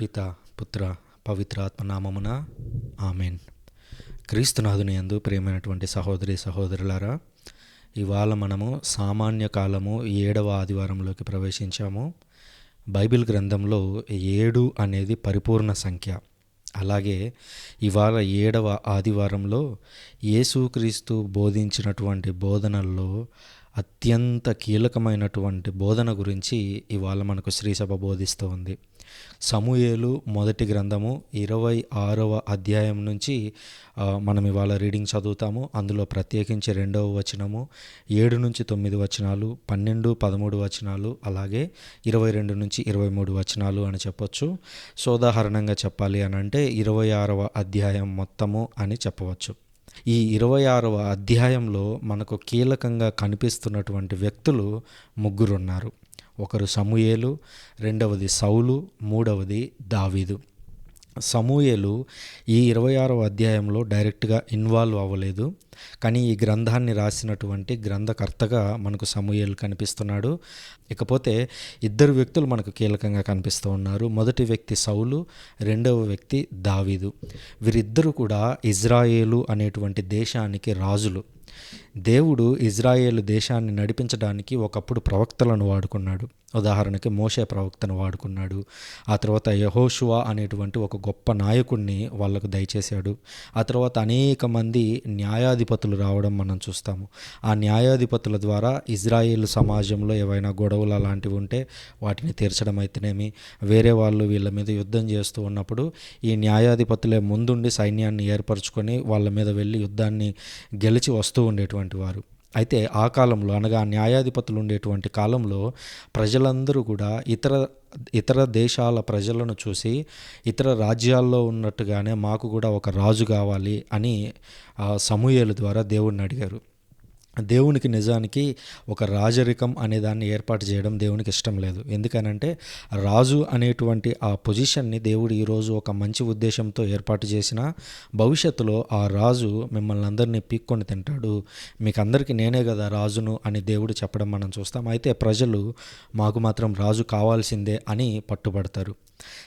పిత పుత్ర పవిత్రాత్మ నామమున ఆమెన్. క్రీస్తునాథుని ఎందు ప్రియమైనటువంటి సహోదరి సహోదరులారా ఇవాళ మనము సామాన్య కాలము ఏడవ ఆదివారంలోకి ప్రవేశించాము. బైబిల్ గ్రంథంలో ఏడు అనేది పరిపూర్ణ సంఖ్య. అలాగే ఇవాళ ఏడవ ఆదివారంలో యేసుక్రీస్తు బోధించినటువంటి బోధనల్లో అత్యంత కీలకమైనటువంటి బోధన గురించి ఇవాళ మనకు శ్రీసభ బోధిస్తూ ఉంది. సమూయేలు మొదటి గ్రంథము ఇరవై ఆరవ అధ్యాయం నుంచి మనం ఇవాళ రీడింగ్ చదువుతాము. అందులో ప్రత్యేకించి రెండవ వచనము ఏడు నుంచి తొమ్మిది వచనాలు పన్నెండు పదమూడు వచనాలు అలాగే ఇరవై రెండు నుంచి ఇరవై మూడు వచనాలు అని చెప్పొచ్చు. సోదాహరణంగా చెప్పాలి అని అంటే ఇరవై ఆరవ అధ్యాయం మొత్తము అని చెప్పవచ్చు. ఈ ఇరవై ఆరవ అధ్యాయంలో మనకు కీలకంగా కనిపిస్తున్నటువంటి వ్యక్తులు ముగ్గురు ఉన్నారు ఒకరు సమూయేలు రెండవది సౌలు మూడవది దావీదు. సమూయేలు ఈ ఇరవై ఆరవ అధ్యాయంలో డైరెక్ట్గా ఇన్వాల్వ్ అవ్వలేదు. కానీ ఈ గ్రంథాన్ని రాసినటువంటి గ్రంథకర్తగా మనకు సమూయేలు కనిపిస్తున్నాడు. ఇకపోతే ఇద్దరు వ్యక్తులు మనకు కీలకంగా కనిపిస్తూ ఉన్నారు. మొదటి వ్యక్తి సౌలు రెండవ వ్యక్తి దావీదు. వీరిద్దరూ కూడా ఇజ్రాయేలు అనేటువంటి దేశానికి రాజులు. దేవుడు ఇజ్రాయేల్ దేశాన్ని నడిపించడానికి ఒకప్పుడు ప్రవక్తలను వాడుకున్నాడు. ఉదాహరణకి మోషే ప్రవక్తను వాడుకున్నాడు. ఆ తర్వాత యహోషువా అనేటువంటి ఒక గొప్ప నాయకుడిని వాళ్ళకు దయచేశాడు. ఆ తర్వాత అనేక మంది న్యాయాధిపతులు రావడం మనం చూస్తాము. ఆ న్యాయాధిపతుల ద్వారా ఇజ్రాయేల్ సమాజంలో ఏవైనా గొడవలు అలాంటివి ఉంటే వాటిని తీర్చడం అయితేనేమి? వేరే వాళ్ళు వీళ్ళ మీద యుద్ధం చేస్తూ ఉన్నప్పుడు ఈ న్యాయాధిపతులే ముందుండి సైన్యాన్ని ఏర్పరచుకొని వాళ్ళ మీద వెళ్ళి యుద్ధాన్ని గెలిచి వస్తూ ఉండేటువంటి వారు. అయితే ఆ కాలంలో అనగా న్యాయాధిపతులు ఉండేటువంటి కాలంలో ప్రజలందరూ కూడా ఇతర ఇతర దేశాల ప్రజలను చూసి ఇతర రాజ్యాల్లో ఉన్నట్టుగానే మాకు కూడా ఒక రాజు కావాలి అని ఆ ద్వారా దేవుణ్ణి అడిగారు. దేవునికి నిజానికి ఒక రాజరికం అనే దాన్ని ఏర్పాటు చేయడం దేవునికి ఇష్టం లేదు. ఎందుకనంటే రాజు అనేటువంటి ఆ పొజిషన్ని దేవుడు ఈరోజు ఒక మంచి ఉద్దేశంతో ఏర్పాటు చేసిన భవిష్యత్తులో ఆ రాజు మిమ్మల్ని అందరినీ పీక్కొని తింటాడు. మీకు అందరికీ నేనే కదా రాజును అని దేవుడు చెప్పడం మనం చూస్తాం. అయితే ప్రజలు మాకు మాత్రం రాజు కావాల్సిందే అని పట్టుబడతారు.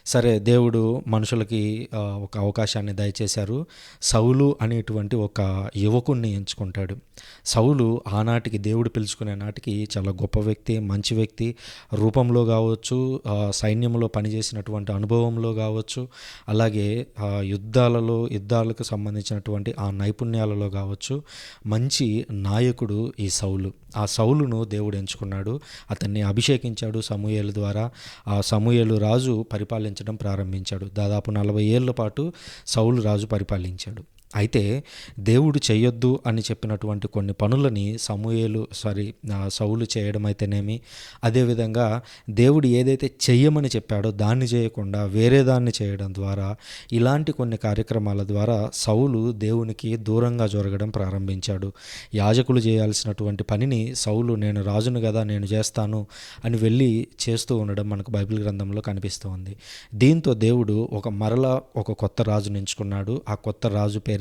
సరే దేవుడు మనుషులకి ఒక అవకాశాన్ని దయచేశారు. సౌలు అనేటువంటి ఒక యువకుణ్ణి ఎంచుకుంటాడు. సౌలు ఆనాటికి దేవుడు పిలుచుకునే నాటికి చాలా గొప్ప వ్యక్తి మంచి వ్యక్తి రూపంలో కావచ్చు సైన్యంలో పనిచేసినటువంటి అనుభవంలో కావచ్చు అలాగే ఆ, యుద్ధాలలో యుద్ధాలకు సంబంధించినటువంటి ఆ నైపుణ్యాలలో కావచ్చు మంచి నాయకుడు ఈ సౌలు. ఆ సౌలును దేవుడు ఎంచుకున్నాడు అతన్ని అభిషేకించాడు సమూహలు ద్వారా. ఆ సమూహలు రాజు పరిపాలించడం ప్రారంభించాడు. దాదాపు నలభై ఏళ్ళ పాటు సౌలు రాజు పరిపాలించాడు. అయితే దేవుడు చేయొద్దు అని చెప్పినటువంటి కొన్ని పనులని సమూహలు సారీ సౌలు చేయడం అయితేనేమి అదేవిధంగా దేవుడు ఏదైతే చెయ్యమని చెప్పాడో దాన్ని చేయకుండా వేరే దాన్ని చేయడం ద్వారా ఇలాంటి కొన్ని కార్యక్రమాల ద్వారా సౌలు దేవునికి దూరంగా జరగడం ప్రారంభించాడు. యాజకులు చేయాల్సినటువంటి పనిని సౌలు నేను రాజును కదా నేను చేస్తాను అని వెళ్ళి చేస్తూ ఉండడం మనకు బైబిల్ గ్రంథంలో కనిపిస్తోంది దీంతో దేవుడు ఒక మరల ఒక కొత్త రాజును ఎంచుకున్నాడు. ఆ కొత్త రాజు పేరు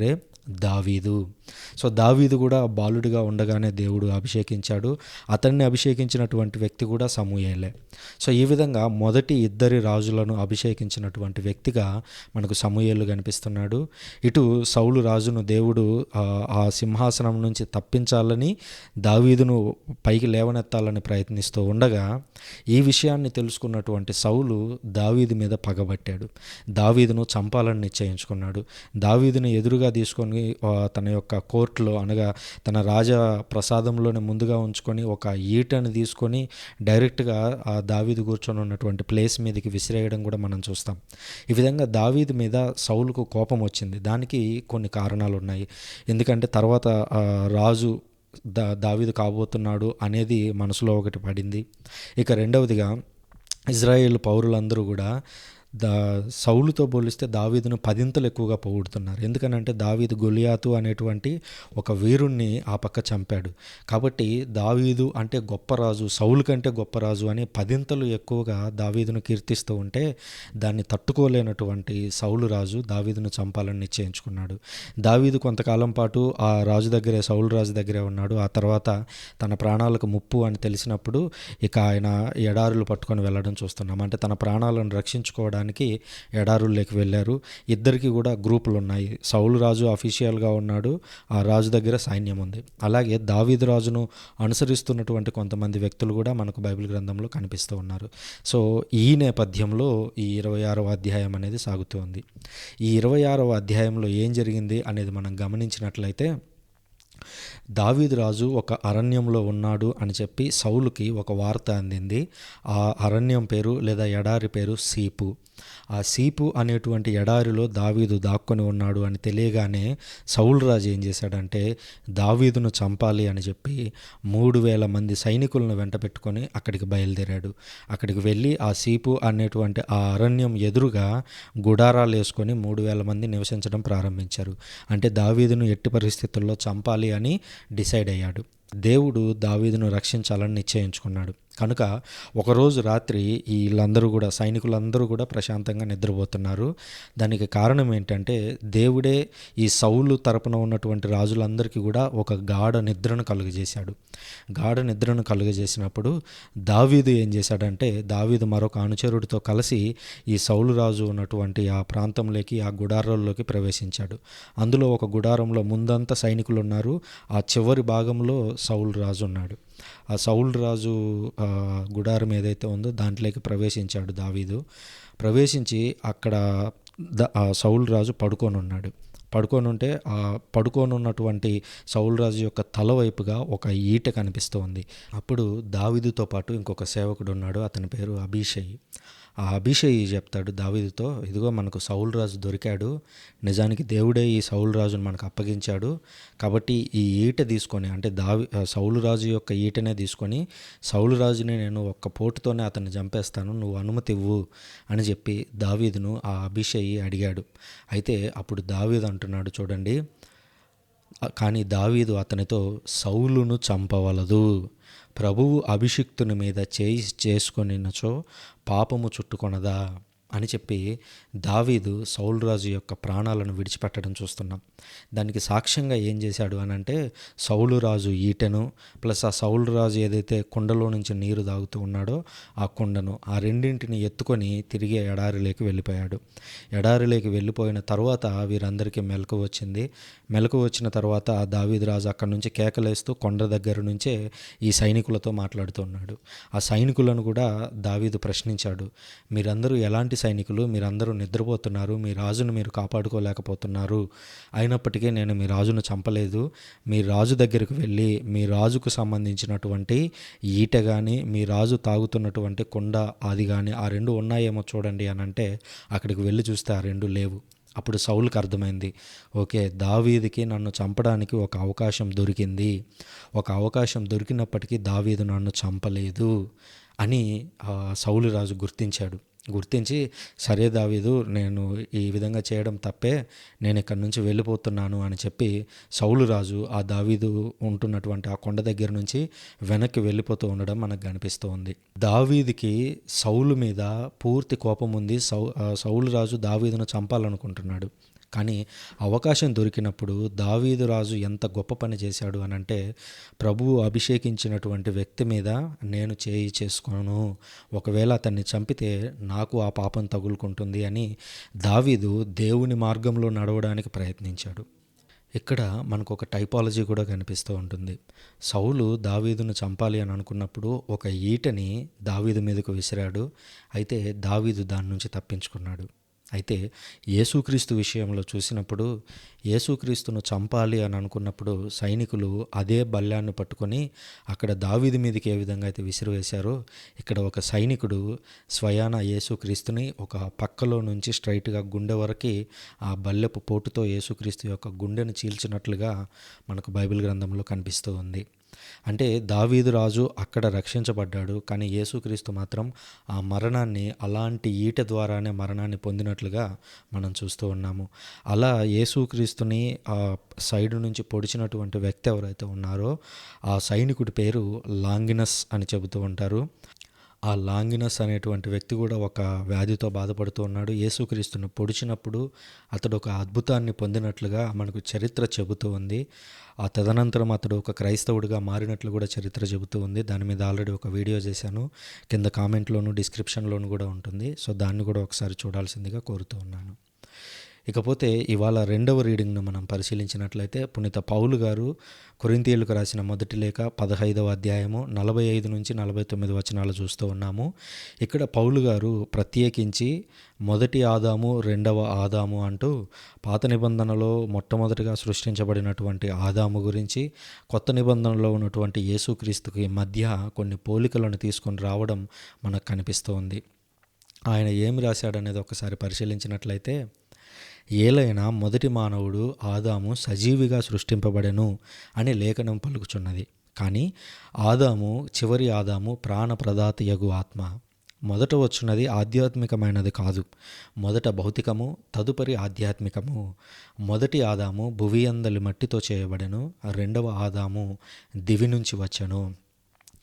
దావీదు. సో దావీదు కూడా బాలుడిగా ఉండగానే దేవుడు అభిషేకించాడు. అతన్ని అభిషేకించినటువంటి వ్యక్తి కూడా సమూయేలే. సో ఈ విధంగా మొదటి ఇద్దరి రాజులను అభిషేకించినటువంటి వ్యక్తిగా మనకు సమూయేలు కనిపిస్తున్నాడు. ఇటు సౌలు రాజును దేవుడు ఆ, సింహాసనం నుంచి తప్పించాలని దావీదును పైకి లేవనెత్తాలని ప్రయత్నిస్తూ ఉండగా ఈ విషయాన్ని తెలుసుకున్నటువంటి సౌలు దావీదు మీద పగబట్టాడు. దావీదును చంపాలని నిశ్చయించుకున్నాడు. దావీదుని ఎదురుగా తీసుకొని తన యొక్క కోర్టులో అనగా తన రాజ ప్రసాదంలోనే ముందుగా ఉంచుకొని ఒక ఈటను తీసుకొని డైరెక్ట్గా ఆ దావీదు కూర్చొని ఉన్నటువంటి ప్లేస్ మీదకి విసిరేయడం కూడా మనం చూస్తాం. ఈ విధంగా దావీదు మీద సౌలుకు కోపం వచ్చింది. దానికి కొన్ని కారణాలు ఉన్నాయి. ఎందుకంటే తర్వాత రాజు దా దావీదు కాబోతున్నాడు అనేది మనసులో ఒకటి పడింది. ఇక రెండవదిగా ఇజ్రాయేల్ పౌరులందరూ కూడా దా సౌలుతో పోలిస్తే దావీదును పదింతలు ఎక్కువగా పొగుడుతున్నారు. ఎందుకనంటే దావీదు గొలియాతు అనేటువంటి ఒక వీరుణ్ణి ఆ పక్క చంపాడు. కాబట్టి దావీదు అంటే గొప్ప రాజు సౌలు కంటే గొప్ప రాజు అని పదింతలు ఎక్కువగా దావీదును కీర్తిస్తూ ఉంటే దాన్ని తట్టుకోలేనటువంటి సౌలు రాజు దావీదును చంపాలని నిశ్చయించుకున్నాడు. దావీదు కొంతకాలం పాటు ఆ రాజు దగ్గరే సౌలు రాజు దగ్గరే ఉన్నాడు. ఆ తర్వాత తన ప్రాణాలకు ముప్పు అని తెలిసినప్పుడు ఇక ఆయన ఎడారులు పట్టుకొని వెళ్ళడం చూస్తున్నాం. అంటే తన ప్రాణాలను రక్షించుకోవడం సంహరించడానికి ఎడారుల్లోకి వెళ్ళారు. ఇద్దరికి కూడా గ్రూపులు ఉన్నాయి సౌలు రాజు అఫీషియల్గా ఉన్నాడు. ఆ రాజు దగ్గర సైన్యం ఉంది. అలాగే దావీదు రాజును అనుసరిస్తున్నటువంటి కొంతమంది వ్యక్తులు కూడా మనకు బైబిల్ గ్రంథంలో కనిపిస్తూ ఉన్నారు. సో ఈ నేపథ్యంలో ఈ ఇరవై ఆరవ అధ్యాయం అనేది సాగుతూ ఉంది. ఈ ఇరవై ఆరవ అధ్యాయంలో ఏం జరిగింది అనేది మనం గమనించినట్లయితే దావీదు రాజు ఒక అరణ్యంలో ఉన్నాడు అని చెప్పి సౌలుకి ఒక వార్త అందింది. ఆ అరణ్యం పేరు లేదా ఎడారి పేరు సీపు. ఆ సీపు అనేటువంటి ఎడారిలో దావీదు దాక్కొని ఉన్నాడు అని తెలియగానే సౌలు రాజు ఏం చేశాడంటే దావీదును చంపాలి అని చెప్పి మూడు వేల మంది సైనికులను వెంట పెట్టుకొని అక్కడికి బయలుదేరాడు. అక్కడికి వెళ్ళి ఆ సీపు అనేటువంటి ఆ అరణ్యం ఎదురుగా గుడారాలు వేసుకొని మూడు వేల మంది నివసించడం ప్రారంభించారు. అంటే దావీదును ఎట్టి పరిస్థితుల్లో చంపాలి అని డిసైడ్ అయ్యాడు. దేవుడు దావీదును రక్షించాలని నిశ్చయించుకున్నాడు. కనుక ఒకరోజు రాత్రి వీళ్ళందరూ కూడా సైనికులందరూ కూడా ప్రశాంతంగా నిద్రపోతున్నారు. దానికి కారణం ఏంటంటే దేవుడే ఈ సౌలు తరపున ఉన్నటువంటి రాజులందరికీ కూడా ఒక గాఢ నిద్రను కలుగజేశాడు. గాఢ నిద్రను కలుగజేసినప్పుడు దావీదు ఏం చేశాడంటే దావీదు మరొక అనుచరుడితో కలిసి ఈ సౌలు రాజు ఉన్నటువంటి ఆ ప్రాంతంలోకి ఆ గుడారంలోకి ప్రవేశించాడు. అందులో ఒక గుడారంలో ముందంతా సైనికులు ఉన్నారు ఆ చివరి భాగంలో సౌలు రాజు ఉన్నాడు. ఆ సౌల్ రాజు గుడారం ఏదైతే ఉందో దాంట్లోకి ప్రవేశించాడు దావీదు. ప్రవేశించి అక్కడ ద ఆ సౌల్ రాజు పడుకొని ఉన్నాడు పడుకొని ఉంటే ఆ పడుకొని ఉన్నటువంటి సౌల్ రాజు యొక్క తల వైపుగా ఒక ఈట కనిపిస్తోంది. అప్పుడు దావీదుతో పాటు ఇంకొక సేవకుడు ఉన్నాడు అతని పేరు అభిషేయ్ ఆ అభిషేయ్ చెప్తాడు దావీదుతో ఇదిగో మనకు సౌల్ రాజు దొరికాడు నిజానికి దేవుడే ఈ సౌల్ రాజును మనకు అప్పగించాడు. కాబట్టి ఈ ఈట తీసుకొని అంటే దావి సౌలు రాజు యొక్క ఈటనే తీసుకొని సౌలు రాజుని నేను ఒక్క పోటుతోనే అతన్ని చంపేస్తాను నువ్వు అనుమతి ఇవ్వు అని చెప్పి దావీదును ఆ అభిషేయి అడిగాడు. అయితే అప్పుడు దావీదు అంటున్నాడు చూడండి కానీ దావీదు అతనితో సౌలును చంపవలదు. ప్రభువు అభిషిక్తుని మీద చేయి చేసుకొనినచో పాపము చుట్టుకొనదా? అని చెప్పి దావీదు సౌలు రాజు యొక్క ప్రాణాలను విడిచిపెట్టడం చూస్తున్నాం. దానికి సాక్ష్యంగా ఏం చేశాడు అని అంటే సౌలు రాజు ఈటెను ప్లస్ ఆ సౌలు రాజు ఏదైతే కుండలో నుంచి నీరు తాగుతూ ఉన్నాడో ఆ కుండను ఆ రెండింటిని ఎత్తుకొని తిరిగి ఎడారిలోకి వెళ్ళిపోయాడు. ఎడారిలోకి వెళ్ళిపోయిన తర్వాత వీరందరికీ మెలకు వచ్చింది. మెలకు వచ్చిన తర్వాత ఆ దావీదు రాజు అక్కడి నుంచి కేకలేస్తూ కొండ దగ్గర నుంచే ఈ సైనికులతో మాట్లాడుతున్నాడు ఆ సైనికులను కూడా దావీదు ప్రశ్నించాడు మీరందరూ ఎలాంటి సైనికులు మీరందరూ నిద్రపోతున్నారు మీ రాజును మీరు కాపాడుకోలేకపోతున్నారు. అయినప్పటికీ నేను మీ రాజును చంపలేదు. మీ రాజు దగ్గరికి వెళ్ళి మీ రాజుకు సంబంధించినటువంటి ఈట కానీ మీ రాజు తాగుతున్నటువంటి కుండ అది కానీ ఆ రెండు ఉన్నాయేమో చూడండి అని అంటే అక్కడికి వెళ్ళి చూస్తే ఆ రెండు లేవు. అప్పుడు సౌలుకి అర్థమైంది ఓకే దావీదికి నన్ను చంపడానికి ఒక అవకాశం దొరికింది. ఒక అవకాశం దొరికినప్పటికీ దావీదు నన్ను చంపలేదు అని సౌలు రాజు గుర్తించాడు. గుర్తించి సరే దావీదు నేను ఈ విధంగా చేయడం తప్పే నేను ఇక్కడి నుంచి వెళ్ళిపోతున్నాను అని చెప్పి సౌలు రాజు ఆ దావీదు ఉంటున్నటువంటి ఆ కొండ దగ్గర నుంచి వెనక్కి వెళ్ళిపోతూ ఉండడం మనకు కనిపిస్తూ ఉంది. దావీదికి సౌలు మీద పూర్తి కోపం ఉంది. సౌ ఆ సౌలు రాజు దావీదును చంపాలనుకుంటున్నాడు. కానీ అవకాశం దొరికినప్పుడు దావీదు రాజు ఎంత గొప్ప పని చేశాడు అని అంటే ప్రభువు అభిషేకించినటువంటి వ్యక్తి మీద నేను చేయి చేసుకోను ఒకవేళ అతన్ని చంపితే నాకు ఆ పాపం తగులుకుంటుంది అని దావీదు దేవుని మార్గంలో నడవడానికి ప్రయత్నించాడు. ఇక్కడ మనకు ఒక టైపాలజీ కూడా కనిపిస్తూ ఉంటుంది. సౌలు దావీదును చంపాలి అని అనుకున్నప్పుడు ఒక ఈటని దావీదు మీదకు విసిరాడు. అయితే దావీదు దాని నుంచి తప్పించుకున్నాడు. అయితే యేసుక్రీస్తు విషయంలో చూసినప్పుడు యేసుక్రీస్తును చంపాలి అని అనుకున్నప్పుడు సైనికులు అదే బల్లాన్ని పట్టుకొని అక్కడ దావీది మీదకి ఏ విధంగా అయితే విసిరివేశారో ఇక్కడ ఒక సైనికుడు స్వయాన యేసుక్రీస్తుని ఒక పక్కలో నుంచి స్ట్రైట్గా గుండె వరకు ఆ బల్లెపు పోటుతో యేసుక్రీస్తు యొక్క గుండెను చీల్చినట్లుగా మనకు బైబిల్ గ్రంథంలో కనిపిస్తూ ఉంది. అంటే దావీదు రాజు అక్కడ రక్షించబడ్డాడు కానీ యేసుక్రీస్తు మాత్రం ఆ మరణాన్ని అలాంటి ఈట ద్వారానే మరణాన్ని పొందినట్లుగా మనం చూస్తూ ఉన్నాము. అలా యేసుక్రీస్తుని ఆ సైడ్ నుంచి పొడిచినటువంటి వ్యక్తి ఎవరైతే ఉన్నారో ఆ సైనికుడి పేరు లాంగినస్ అని చెబుతూ ఉంటారు. ఆ లాంగినస్ అనేటువంటి వ్యక్తి కూడా ఒక వ్యాధితో బాధపడుతూ ఉన్నాడు. యేసుక్రీస్తును పొడిచినప్పుడు అతడు ఒక అద్భుతాన్ని పొందినట్లుగా మనకు చరిత్ర చెబుతూ ఉంది. ఆ తదనంతరం అతడు ఒక క్రైస్తవుడిగా మారినట్లు కూడా చరిత్ర చెబుతూ ఉంది. దాని మీద ఆల్రెడీ ఒక వీడియో చేశాను. కింద కామెంట్లోను డిస్క్రిప్షన్లోను కూడా ఉంటుంది. సో దాన్ని కూడా ఒకసారి చూడాల్సిందిగా కోరుతూ ఉన్నాను. ఇకపోతే ఇవాళ రెండవ రీడింగ్ను మనం పరిశీలించినట్లయితే పునీత పౌలు గారు కొరింతీయులకు రాసిన మొదటి లేఖ పదహైదవ అధ్యాయము నలభై ఐదు నుంచి నలభై తొమ్మిది వచనాలు చూస్తూ ఉన్నాము. ఇక్కడ పౌలు గారు ప్రత్యేకించి మొదటి ఆదాము రెండవ ఆదాము అంటూ పాత నిబంధనలో మొట్టమొదటిగా సృష్టించబడినటువంటి ఆదాము గురించి కొత్త నిబంధనలో ఉన్నటువంటి యేసుక్రీస్తుకి మధ్య కొన్ని పోలికలను తీసుకొని రావడం మనకు కనిపిస్తోంది. ఆయన ఏమి రాశాడనేది ఒకసారి పరిశీలించినట్లయితే ఏలైనా మొదటి మానవుడు ఆదాము సజీవిగా సృష్టింపబడెను అని లేఖనం పలుకుచున్నది. కానీ ఆదాము చివరి ఆదాము ప్రాణప్రదాత యగు ఆత్మ. మొదట వచ్చినది ఆధ్యాత్మికమైనది కాదు. మొదట భౌతికము తదుపరి ఆధ్యాత్మికము. మొదటి ఆదాము భువియందలి మట్టితో చేయబడెను రెండవ ఆదాము దివి నుంచి వచ్చెను.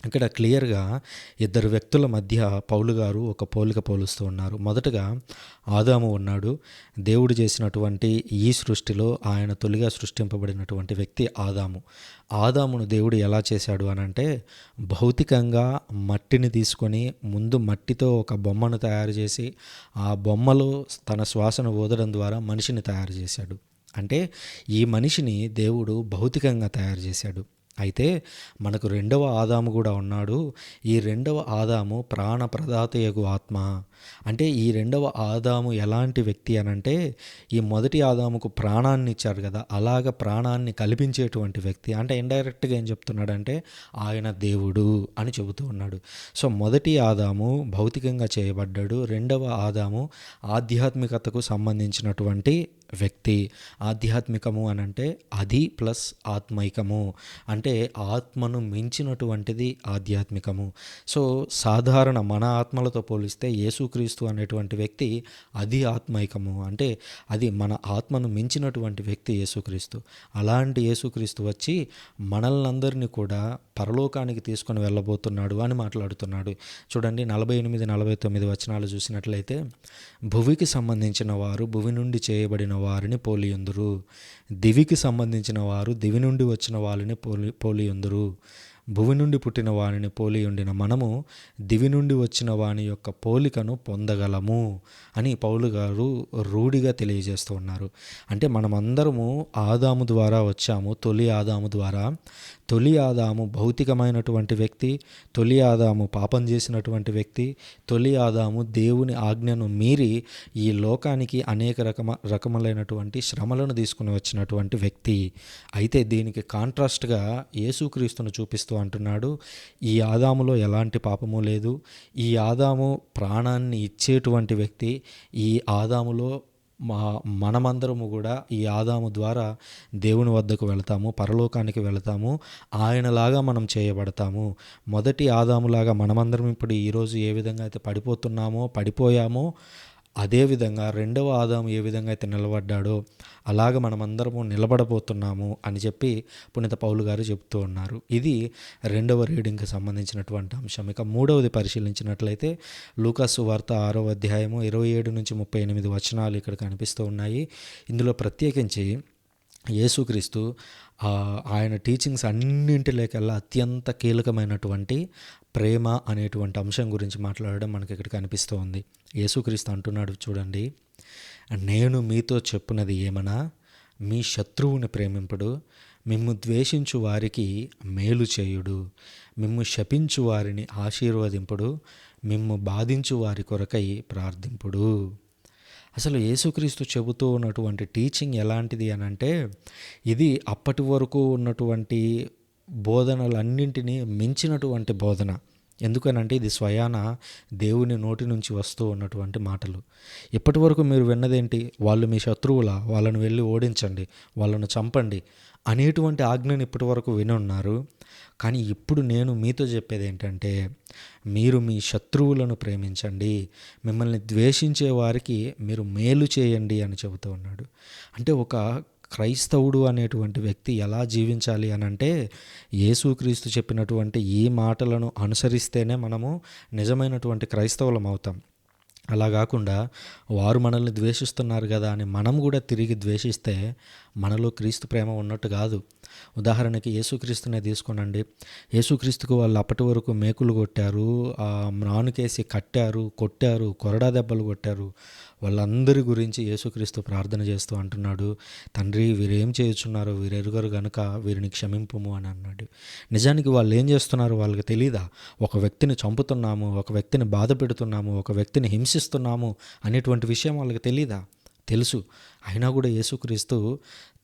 ఇక్కడ క్లియర్గా ఇద్దరు వ్యక్తుల మధ్య పౌలు గారు ఒక పోలిక పోలుస్తూ ఉన్నారు. మొదటగా ఆదాము ఉన్నాడు. దేవుడు చేసినటువంటి ఈ సృష్టిలో ఆయన తొలిగా సృష్టింపబడినటువంటి వ్యక్తి ఆదాము. ఆదామును దేవుడు ఎలా చేశాడు అని అంటే భౌతికంగా మట్టిని తీసుకొని ముందు మట్టితో ఒక బొమ్మను తయారు చేసి ఆ బొమ్మలో తన శ్వాసను ఊదడం ద్వారా మనిషిని తయారు చేశాడు. అంటే ఈ మనిషిని దేవుడు భౌతికంగా తయారు చేశాడు. అయితే మనకు రెండవ ఆదాము కూడా ఉన్నాడు. ఈ రెండవ ఆదాము ప్రాణ ప్రదాతయగు ఆత్మ. అంటే ఈ రెండవ ఆదాము ఎలాంటి వ్యక్తి అనంటే ఈ మొదటి ఆదాముకు ప్రాణాన్ని ఇచ్చారు కదా అలాగ ప్రాణాన్ని కల్పించేటువంటి వ్యక్తి. అంటే ఇండైరెక్ట్గా ఏం చెప్తున్నాడంటే ఆయన దేవుడు అని చెబుతూ ఉన్నాడు. సో మొదటి ఆదాము భౌతికంగా చేయబడ్డాడు. రెండవ ఆదాము ఆధ్యాత్మికతకు సంబంధించినటువంటి వ్యక్తి. ఆధ్యాత్మికము అని అంటే అది ప్లస్ ఆత్మైకము. అంటే ఆత్మను మించినటువంటిది ఆధ్యాత్మికము. సో సాధారణ మన ఆత్మలతో పోలిస్తే యేసుక్రీస్తు అనేటువంటి వ్యక్తి అది ఆత్మైకము. అంటే అది మన ఆత్మను మించినటువంటి వ్యక్తి యేసుక్రీస్తు. అలాంటి యేసుక్రీస్తు వచ్చి మనల్నందరినీ కూడా పరలోకానికి తీసుకొని వెళ్ళబోతున్నాడు అని మాట్లాడుతున్నాడు. చూడండి నలభై ఎనిమిది నలభై తొమ్మిది వచనాలు చూసినట్లయితే భువికి సంబంధించిన వారు భువి నుండి చేయబడిన వారిని పోలియుందురు దివికి సంబంధించిన వారు దివి నుండి వచ్చిన వాళ్ళని పోలి పోలియుందురు భువి నుండి పుట్టిన వాణిని పోలి ఉండిన మనము దివి నుండి వచ్చిన వాని యొక్క పోలికను పొందగలము అని పౌలు గారు రూఢిగా తెలియజేస్తూ ఉన్నారు. అంటే మనమందరము ఆదాము ద్వారా వచ్చాము తొలి ఆదాము ద్వారా. తొలి ఆదాము భౌతికమైనటువంటి వ్యక్తి తొలి ఆదాము పాపం చేసినటువంటి వ్యక్తి తొలి ఆదాము దేవుని ఆజ్ఞను మీరి ఈ లోకానికి అనేక రకమ రకములైనటువంటి శ్రమలను తీసుకుని వచ్చినటువంటి వ్యక్తి. అయితే దీనికి కాంట్రాస్ట్గా యేసుక్రీస్తును చూపిస్తూ అంటున్నాడు ఈ ఆదాములో ఎలాంటి పాపము లేదు. ఈ ఆదాము ప్రాణాన్ని ఇచ్చేటువంటి వ్యక్తి ఈ ఆదాములో మా మనమందరము కూడా ఈ ఆదాము ద్వారా దేవుని వద్దకు వెళతాము పరలోకానికి వెళతాము ఆయనలాగా మనం చేయబడతాము. మొదటి ఆదాములాగా మనమందరం ఇప్పుడు ఈరోజు ఏ విధంగా అయితే పడిపోతున్నామో పడిపోయామో అదేవిధంగా రెండవ ఆదాము ఏ విధంగా అయితే నిలబడ్డాడో అలాగ మనమందరము నిలబడబోతున్నాము అని చెప్పి పునీత పౌలు గారు చెప్తూ ఉన్నారు. ఇది రెండవ రీడింగ్కి సంబంధించినటువంటి అంశం. ఇక మూడవది పరిశీలించినట్లయితే లూకాసు వార్త ఆరో అధ్యాయము ఇరవై ఏడు నుంచి ముప్పై ఎనిమిది వచనాలు ఇక్కడ కనిపిస్తూ ఉన్నాయి. ఇందులో ప్రత్యేకించి యేసుక్రీస్తు ఆయన టీచింగ్స్ అన్నింటిలోకెల్లా అత్యంత కీలకమైనటువంటి ప్రేమ అనేటువంటి అంశం గురించి మాట్లాడడం మనకి ఇక్కడ కనిపిస్తోంది. యేసుక్రీస్తు అంటున్నాడు చూడండి నేను మీతో చెప్పున్నది ఏమనా? మీ శత్రువుని ప్రేమింపుడు. మిమ్ము ద్వేషించు వారికి మేలు చేయుడు. మిమ్ము శపించు వారిని ఆశీర్వదింపుడు. మిమ్ము బాధించు వారి కొరకై ప్రార్థింపుడు. అసలు యేసుక్రీస్తు చెబుతూ ఉన్నటువంటి టీచింగ్ ఎలాంటిది అని అంటే ఇది అప్పటి వరకు ఉన్నటువంటి బోధనలన్నింటినీ మించినటువంటి బోధన. ఎందుకనంటే ఇది స్వయాన దేవుని నోటి నుంచి వస్తూ ఉన్నటువంటి మాటలు. ఇప్పటి వరకు మీరు విన్నదేంటి? వాళ్ళు మీ శత్రువుల వాళ్ళను వెళ్ళి ఓడించండి వాళ్ళను చంపండి అనేటువంటి ఆజ్ఞను ఇప్పటి వరకు వినున్నారు. కానీ ఇప్పుడు నేను మీతో చెప్పేది ఏంటంటే మీరు మీ శత్రువులను ప్రేమించండి మిమ్మల్ని ద్వేషించే వారికి మీరు మేలు చేయండి అని చెబుతూ ఉన్నాడు. అంటే ఒక క్రైస్తవుడు అనేటువంటి వ్యక్తి ఎలా జీవించాలి అని అంటే యేసుక్రీస్తు చెప్పినటువంటి ఈ మాటలను అనుసరిస్తేనే మనము నిజమైనటువంటి క్రైస్తవులం అవుతాం. అలా కాకుండా వారు మనల్ని ద్వేషిస్తున్నారు కదా అని మనం కూడా తిరిగి ద్వేషిస్తే మనలో క్రీస్తు ప్రేమ ఉన్నట్టు కాదు. ఉదాహరణకి యేసుక్రీస్తునే తీసుకోనండి. యేసుక్రీస్తుకు వాళ్ళు అప్పటి వరకు మేకులు కొట్టారు ఆ కట్టారు కొట్టారు కొరడా దెబ్బలు కొట్టారు. వాళ్ళందరి గురించి యేసుక్రీస్తు ప్రార్థన చేస్తూ అంటున్నాడు. తండ్రి వీరేం చేయుచున్నారో వీరెరుగరు గనుక వీరిని క్షమింపము అని అన్నాడు. నిజానికి వాళ్ళు ఏం చేస్తున్నారు వాళ్ళకి తెలీదా? ఒక వ్యక్తిని చంపుతున్నాము ఒక వ్యక్తిని బాధ పెడుతున్నాము ఒక వ్యక్తిని హింసిస్తున్నాము అనేటువంటి విషయం వాళ్ళకి తెలీదా? తెలుసు. అయినా కూడా యేసుక్రీస్తు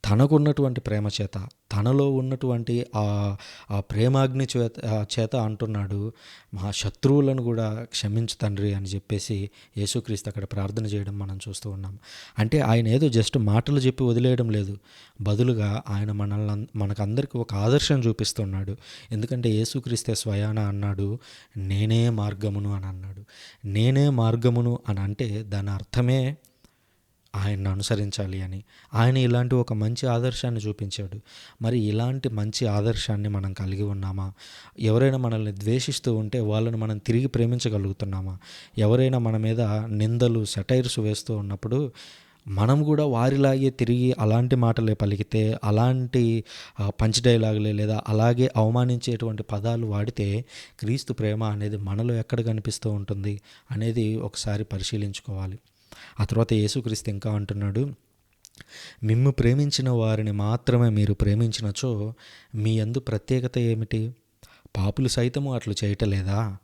తనకున్నటువంటి ప్రేమ చేత తనలో ఉన్నటువంటి ఆ ఆ ప్రేమాగ్ని చేత చేత అంటున్నాడు మా శత్రువులను కూడా క్షమించు తండ్రి అని చెప్పేసి యేసుక్రీస్తు అక్కడ ప్రార్థన చేయడం మనం చూస్తూ ఉన్నాం. అంటే ఆయన ఏదో జస్ట్ మాటలు చెప్పి వదిలేయడం లేదు. బదులుగా ఆయన మనల్ని మనకందరికీ ఒక ఆదర్శం చూపిస్తున్నాడు. ఎందుకంటే యేసుక్రీస్తే స్వయాన అన్నాడు నేనే మార్గమును అని అన్నాడు. నేనే మార్గమును అని అంటే దాని అర్థమే ఆయన్ని అనుసరించాలి అని. ఆయన ఇలాంటి ఒక మంచి ఆదర్శాన్ని చూపించాడు. మరి ఇలాంటి మంచి ఆదర్శాన్ని మనం కలిగి ఉన్నామా? ఎవరైనా మనల్ని ద్వేషిస్తూ ఉంటే వాళ్ళని మనం తిరిగి ప్రేమించగలుగుతున్నామా? ఎవరైనా మన మీద నిందలు సెటైర్స్ వేస్తూ ఉన్నప్పుడు మనం కూడా వారిలాగే తిరిగి అలాంటి మాటలే పలికితే అలాంటి పంచ్ డైలాగులే లేదా అలాగే అవమానించేటువంటి పదాలు వాడితే క్రీస్తు ప్రేమ అనేది మనలో ఎక్కడ కనిపిస్తూ ఉంటుంది అనేది ఒకసారి పరిశీలించుకోవాలి. ఆ తర్వాత యేసుక్రీస్తు ఇంకా అంటున్నాడు మిమ్ము ప్రేమించిన వారిని మాత్రమే మీరు ప్రేమించినచో మీ అందు ప్రత్యేకత ఏమిటి? పాపులు సైతము అట్లు చేయటలేదా?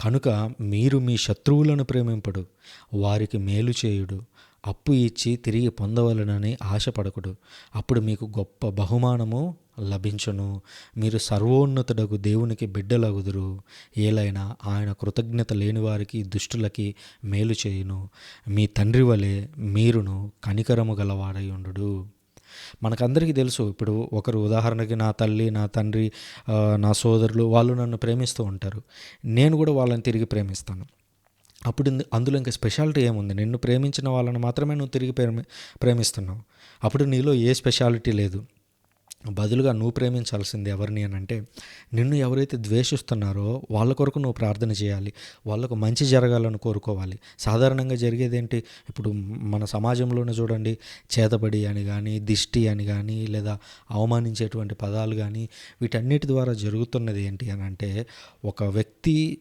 కనుక మీరు మీ శత్రువులను ప్రేమింపడు వారికి మేలు చేయుడు. అప్పు ఇచ్చి తిరిగి పొందవలనని ఆశపడకుడు. అప్పుడు మీకు గొప్ప బహుమానము లభించును. మీరు సర్వోన్నతుడకు దేవునికి బిడ్డలగుదురు. ఏలైనా ఆయన కృతజ్ఞత లేని వారికి దుష్టులకి మేలు చేయును. మీ తండ్రి వలె మీరును కనికరము గలవాడై ఉండు మనకందరికీ తెలుసు ఇప్పుడు ఒకరు ఉదాహరణకి నా తల్లి నా తండ్రి నా సోదరులు వాళ్ళు నన్ను ప్రేమిస్తూ ఉంటారు. నేను కూడా వాళ్ళని తిరిగి ప్రేమిస్తాను. అప్పుడు అందులో ఇంకా స్పెషాలిటీ ఏముంది? నిన్ను ప్రేమించిన వాళ్ళని మాత్రమే నువ్వు తిరిగి ప్రేమి ప్రేమిస్తున్నావు. అప్పుడు నీలో ఏ స్పెషాలిటీ లేదు. బదులుగా నువ్వు ప్రేమించాల్సింది ఎవరిని అని అంటే నిన్ను ఎవరైతే ద్వేషిస్తున్నారో వాళ్ళ కొరకు నువ్వు ప్రార్థన చేయాలి. వాళ్ళకు మంచి జరగాలని కోరుకోవాలి. సాధారణంగా జరిగేది ఏంటి ఇప్పుడు మన సమాజంలోనే చూడండి చేతబడి అని కానీ దిష్టి అని కానీ లేదా అవమానించేటువంటి పదాలు కానీ వీటన్నిటి ద్వారా జరుగుతున్నది ఏంటి అని అంటే ఒక వ్యక్తి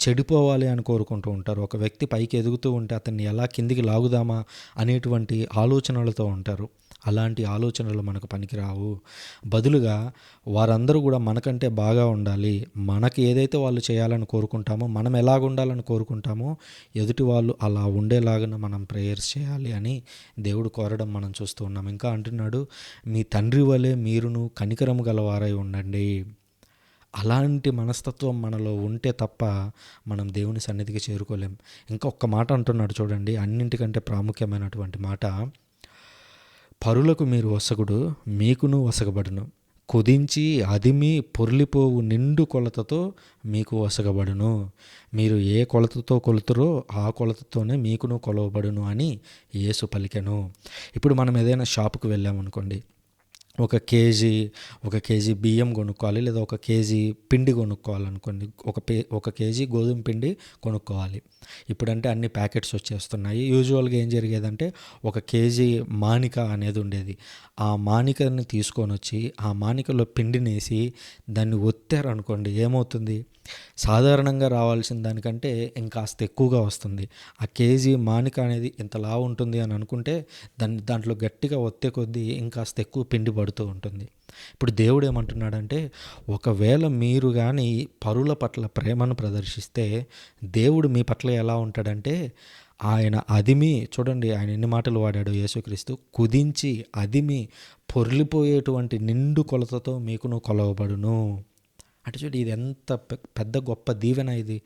చెడిపోవాలి అని కోరుకుంటూ ఉంటారు. ఒక వ్యక్తి పైకి ఎదుగుతూ ఉంటే అతన్ని ఎలా కిందికి లాగుదామా అనేటువంటి ఆలోచనలతో ఉంటారు. అలాంటి ఆలోచనలు మనకు పనికిరావు. బదులుగా వారందరూ కూడా మనకంటే బాగా ఉండాలి. మనకి ఏదైతే వాళ్ళు చేయాలని కోరుకుంటామో మనం ఎలాగ ఉండాలని కోరుకుంటామో ఎదుటి వాళ్ళు అలా ఉండేలాగా మనం ప్రేయర్స్ చేయాలి అని దేవుడు కోరడం మనం చూస్తూ ఉన్నాం. ఇంకా అంటున్నాడు మీ తండ్రి వలె మీరును కనికరము గలవారై ఉండండి. అలాంటి మనస్తత్వం మనలో ఉంటే తప్ప మనం దేవుని సన్నిధికి చేరుకోలేం. ఇంకా ఒక్క మాట అంటున్నాడు చూడండి అన్నింటికంటే ప్రాముఖ్యమైనటువంటి మాట. పరులకు మీరు వసగుడు మీకును వసగబడును. కుదించి అదిమి పొర్లిపోవు నిండు కొలతతో మీకు వసగబడును. మీరు ఏ కొలతతో కొలుతురో ఆ కొలతతోనే మీకును కొలవబడును అని యేసు పలికెను. ఇప్పుడు మనం ఏదైనా షాపుకు వెళ్ళామనుకోండి ఒక కేజీ ఒక కేజీ బియ్యం కొనుక్కోవాలి లేదా ఒక కేజీ పిండి కొనుక్కోవాలనుకోండి. ఒక పే ఒక కేజీ గోధుమ పిండి కొనుక్కోవాలి. ఇప్పుడంటే అన్ని ప్యాకెట్స్ వచ్చేస్తున్నాయి. యూజువల్గా ఏం జరిగేదంటే ఒక కేజీ మానిక అనేది ఉండేది. ఆ మానికని తీసుకొని వచ్చి ఆ మానికలో పిండినేసి దాన్ని ఒత్తారనుకోండి ఏమవుతుంది? సాధారణంగా రావాల్సిన దానికంటే ఇంకాస్త ఎక్కువగా వస్తుంది. ఆ కేజీ మానిక అనేది ఇంతలా ఉంటుంది అని అనుకుంటే దాన్ని దాంట్లో గట్టిగా ఒత్తే కొద్దీ ఇంకాస్త ఎక్కువ పిండి పడుతూ ఉంటుంది. ఇప్పుడు దేవుడు ఏమంటున్నాడంటే ఒకవేళ మీరు కానీ పరుల పట్ల ప్రేమను ప్రదర్శిస్తే దేవుడు మీ పట్ల ఎలా ఉంటాడంటే ఆయన అదిమి చూడండి ఆయన ఎన్ని మాటలు వాడాడు యేసుక్రీస్తు కుదించి అదిమి పొర్లిపోయేటువంటి నిండు కొలతతో మీకును కొలవబడును. అటు చూడు ఇది ఎంత పెద్ద గొప్ప దీవెన ఇది.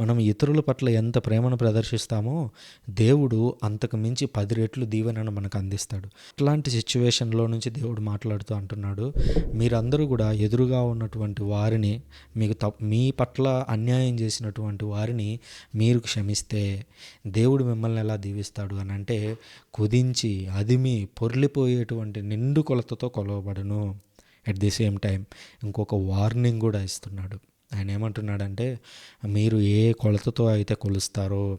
మనం ఇతరుల పట్ల ఎంత ప్రేమను ప్రదర్శిస్తామో దేవుడు అంతకు మించి పది రెట్లు దీవెనను మనకు అందిస్తాడు. ఇట్లాంటి సిచ్యువేషన్లో నుంచి దేవుడు మాట్లాడుతూ అంటున్నాడు మీరందరూ కూడా ఎదురుగా ఉన్నటువంటి వారిని మీకు తప్ మీ పట్ల అన్యాయం చేసినటువంటి వారిని మీరు క్షమిస్తే దేవుడు మిమ్మల్ని ఎలా దీవిస్తాడు? అని అంటే కుదించి అదిమి పొర్లిపోయేటువంటి నిండు కొలతతో కొలవబడను. ఎట్ ది సేమ్ టైం ఇంకొక వార్నింగ్ కూడా ఇస్తున్నాడు. ఆయన ఏమంటున్నాడంటే మీరు ఏ కొలతతో అయితే కొలుస్తారో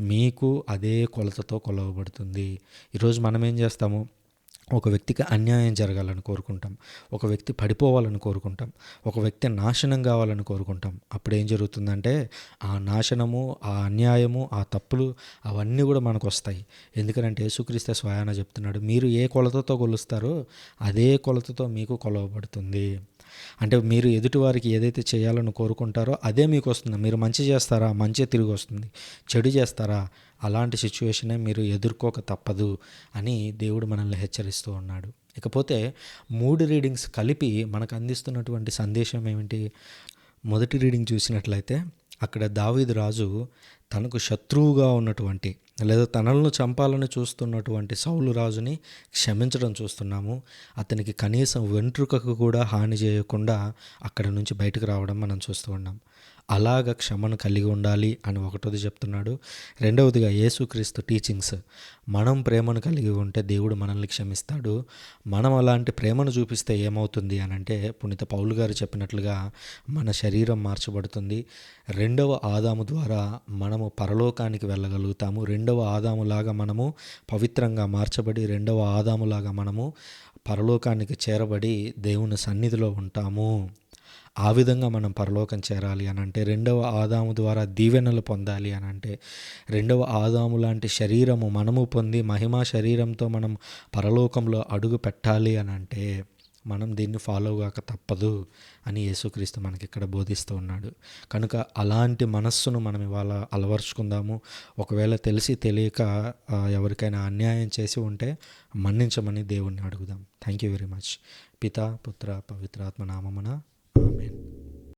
మీకు అదే కొలతతో కొలవబడుతుంది. ఈరోజు మనం ఏం చేస్తాము? ఒక వ్యక్తికి అన్యాయం జరగాలని కోరుకుంటాం. ఒక వ్యక్తి పడిపోవాలని కోరుకుంటాం. ఒక వ్యక్తి నాశనం కావాలని కోరుకుంటాం. అప్పుడు ఏం జరుగుతుందంటే ఆ నాశనము ఆ అన్యాయము ఆ తప్పులు అవన్నీ కూడా మనకు వస్తాయి. ఎందుకంటే యేసుక్రీస్తే స్వయాన చెప్తున్నాడు మీరు ఏ కొలతతో కొలుస్తారో అదే కొలతతో మీకు కొలవబడుతుంది. అంటే మీరు ఎదుటివారికి ఏదైతే చేయాలని కోరుకుంటారో అదే మీకు వస్తుంది మీరు మంచి చేస్తారా? మంచి తిరిగి వస్తుంది చెడు చేస్తారా? అలాంటి సిచ్యువేషనే మీరు ఎదుర్కోక తప్పదు అని దేవుడు మనల్ని హెచ్చరిస్తూ ఉన్నాడు. ఇకపోతే మూడు రీడింగ్స్ కలిపి మనకు అందిస్తున్నటువంటి సందేశం ఏమిటి? మొదటి రీడింగ్ చూసినట్లయితే అక్కడ దావీదు రాజు తనకు శత్రువుగా ఉన్నటువంటి లేదా తనలను చంపాలని చూస్తున్నటువంటి సౌలు రాజుని క్షమించడం చూస్తున్నాము. అతనికి కనీసం వెంట్రుకకు కూడా హాని చేయకుండా అక్కడ నుంచి బయటకు రావడం మనం చూస్తూ ఉన్నాం. అలాగ క్షమను కలిగి ఉండాలి అని ఒకటోది చెప్తున్నాడు. రెండవదిగా యేసుక్రీస్తు టీచింగ్స్. మనం ప్రేమను కలిగి ఉంటే దేవుడు మనల్ని క్షమిస్తాడు. మనం అలాంటి ప్రేమను చూపిస్తే ఏమవుతుంది అని అంటే పునీత పౌలు గారు చెప్పినట్లుగా మన శరీరం మార్చబడుతుంది. రెండవ ఆదాము ద్వారా మనము పరలోకానికి వెళ్ళగలుగుతాము. రెండవ ఆదాములాగా మనము పవిత్రంగా మార్చబడి రెండవ ఆదాములాగా మనము పరలోకానికి చేరబడి దేవుని సన్నిధిలో ఉంటాము. ఆ విధంగా మనం పరలోకం చేరాలి అని అంటే రెండవ ఆదాము ద్వారా దీవెనలు పొందాలి అని అంటే రెండవ ఆదాము లాంటి శరీరము మనము పొంది మహిమా శరీరంతో మనం పరలోకంలో అడుగు పెట్టాలి అని అంటే మనం దీన్ని ఫాలో కాక తప్పదు అని యేసుక్రీస్తు మనకి ఇక్కడ బోధిస్తూ ఉన్నాడు. కనుక అలాంటి మనస్సును మనం ఇవాళ అలవర్చుకుందాము. ఒకవేళ తెలిసి తెలియక ఎవరికైనా అన్యాయం చేసి ఉంటే మన్నించమని దేవుణ్ణి అడుగుదాం. థ్యాంక్ యూ వెరీ మచ్ పిత పుత్ర పవిత్రాత్మ నామమున